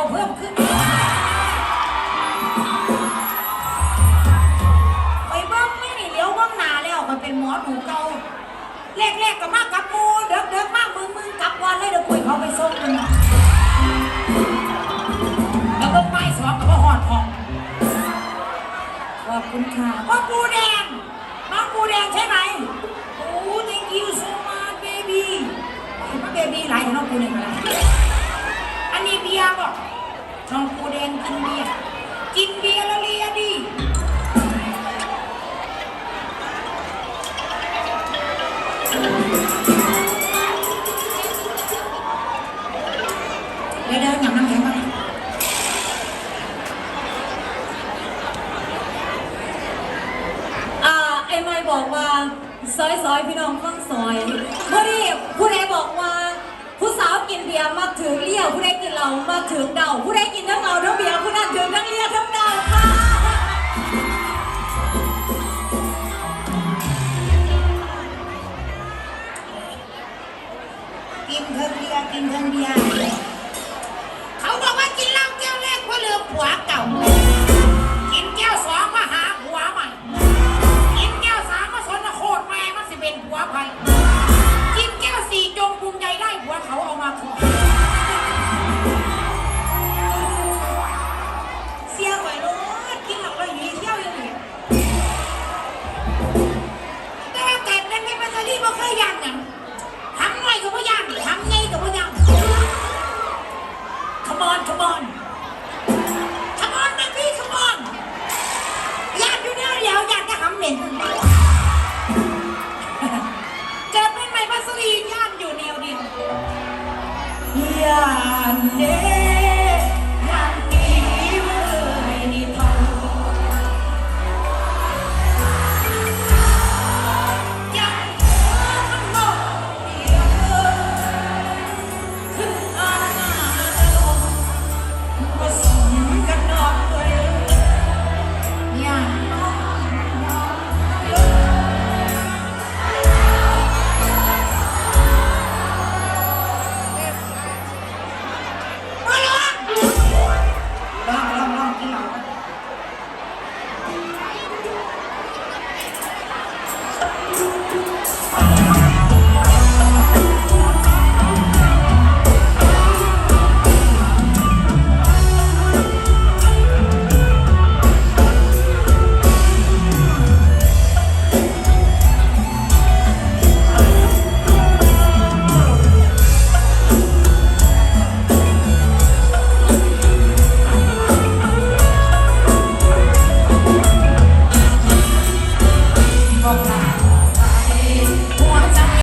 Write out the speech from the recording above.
เอาเพิ่มขึ้น ไปเบิ้งไม่นี่เลี้ยวเบิ้งนาแล้วมันเป็นหมอหนูเก่าแรกๆก็มากับปูเดิกๆมากมึงมึงกับวันเลยเดี๋ยวคุยเขาไปส่งกันแล้วก็ไปสองกับพ่าหอดของขอบคุณค่ะพ่อปูแดงน้องปูแดงใช่ไหมโอ้ thank you so much baby เห็นว่า baby ไหลเห็นน้องปูแดงไหล นนี้เบียร์บอกน้องปูแดงกินเบียร์กินเบียร์แล้วเลียดีเดี๋ยวเดี๋ยวอย่างน้ำแข็งมาอ่าไอ้ไม่บอกว่าซอยซอยพี่น้องข้างซอยพอดีผู้ใดบอกว่า ผู้สาวกินเบียร์มักถือ เลี้ยวผู้ใดกินเหล้ามักถือเดาผู้ใดกินทั้งเหล้าทั้งเบียร์ผู้นั้นถือทั้งเลียทั้งเดาค่ะกินเทิงเบียร์กินเทิงเบียร์เขาบอกว่ากินเหล้าแก้วแรกเพราะลืมผัวเก่า กินแก้วสองมาหาผัวใหม่ กินแก้วสามมาสนโคตรแม่มันสิเป็นผัวใครานเดียวญาติเด้